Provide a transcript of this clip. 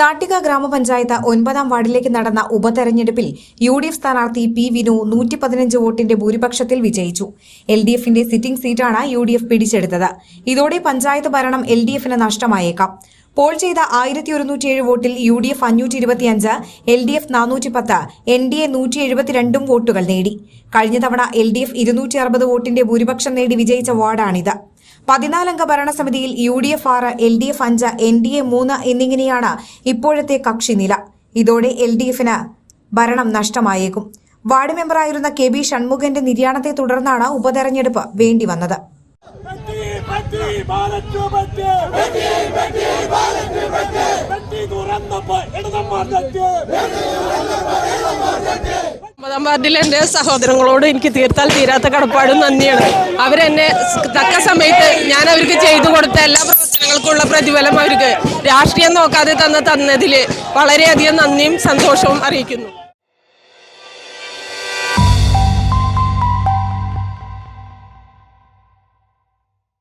നാട്ടിക ഗ്രാമപഞ്ചായത്ത് ഒൻപതാം വാർഡിലേക്ക് നടന്ന ഉപതെരഞ്ഞെടുപ്പിൽ യു ഡി എഫ് സ്ഥാനാർത്ഥി പി വിനു നൂറ്റി പതിനഞ്ച് വോട്ടിന്റെ ഭൂരിപക്ഷത്തിൽ വിജയിച്ചു. എൽ ഡി എഫിന്റെ സിറ്റിംഗ് സീറ്റാണ് യു ഡി എഫ് പിടിച്ചെടുത്തത്. ഇതോടെ പഞ്ചായത്ത് ഭരണം എൽ ഡി എഫിന് നഷ്ടമായേക്കാം. പോൾ ചെയ്ത ആയിരത്തി ഒരുന്നൂറ്റി ഏഴ് വോട്ടിൽ യു ഡി എഫ് അഞ്ഞൂറ്റി ഇരുപത്തിയഞ്ച് എൽ ഡി എഫ് നാനൂറ്റി പത്ത് എൻ ഡി എ നൂറ്റി എഴുപത്തിരണ്ടും വോട്ടുകൾ നേടി. കഴിഞ്ഞ തവണ എൽ ഡി എഫ് ഇരുന്നൂറ്റി അറുപത് വോട്ടിന്റെ ഭൂരിപക്ഷം നേടി വിജയിച്ച വാർഡാണിത്. പതിനാലംഗ ഭരണസമിതിയിൽ യു ഡി എഫ് ആറ് എൽ ഡി എഫ് അഞ്ച് എൻ ഡി എ മൂന്ന് എന്നിങ്ങനെയാണ് ഇപ്പോഴത്തെ കക്ഷി നില. ഇതോടെ എൽ ഡി എഫിന് ഭരണം നഷ്ടമായേക്കും. വാർഡ് മെമ്പറായിരുന്ന കെ ബി ഷൺമുഖന്റെ നിര്യാണത്തെ തുടർന്നാണ് ഉപതെരഞ്ഞെടുപ്പ് വേണ്ടിവന്നത്. പറ്റി ബാലറ്റ് പറ്റി പറ്റി പറ്റി ബാലറ്റ് പറ്റി പറ്റി തുറന്നപ്പോ ഇടതന്മാർ തെറ്റ് ഒമ്പതാം വാർഡിലെ എന്റെ സഹോദരങ്ങളോട് എനിക്ക് തീർത്താൽ തീരാത്ത കടപ്പാടും നന്ദിയാണ്. അവരെന്നെ തക്ക സമയത്ത് ഞാൻ അവർക്ക് ചെയ്തു കൊടുത്ത എല്ലാ പ്രവർത്തനങ്ങൾക്കുള്ള പ്രതിഫലം അവർക്ക് രാഷ്ട്രീയം നോക്കാതെ തന്ന തന്നതിൽ വളരെയധികം നന്ദിയും സന്തോഷവും അറിയിക്കുന്നു.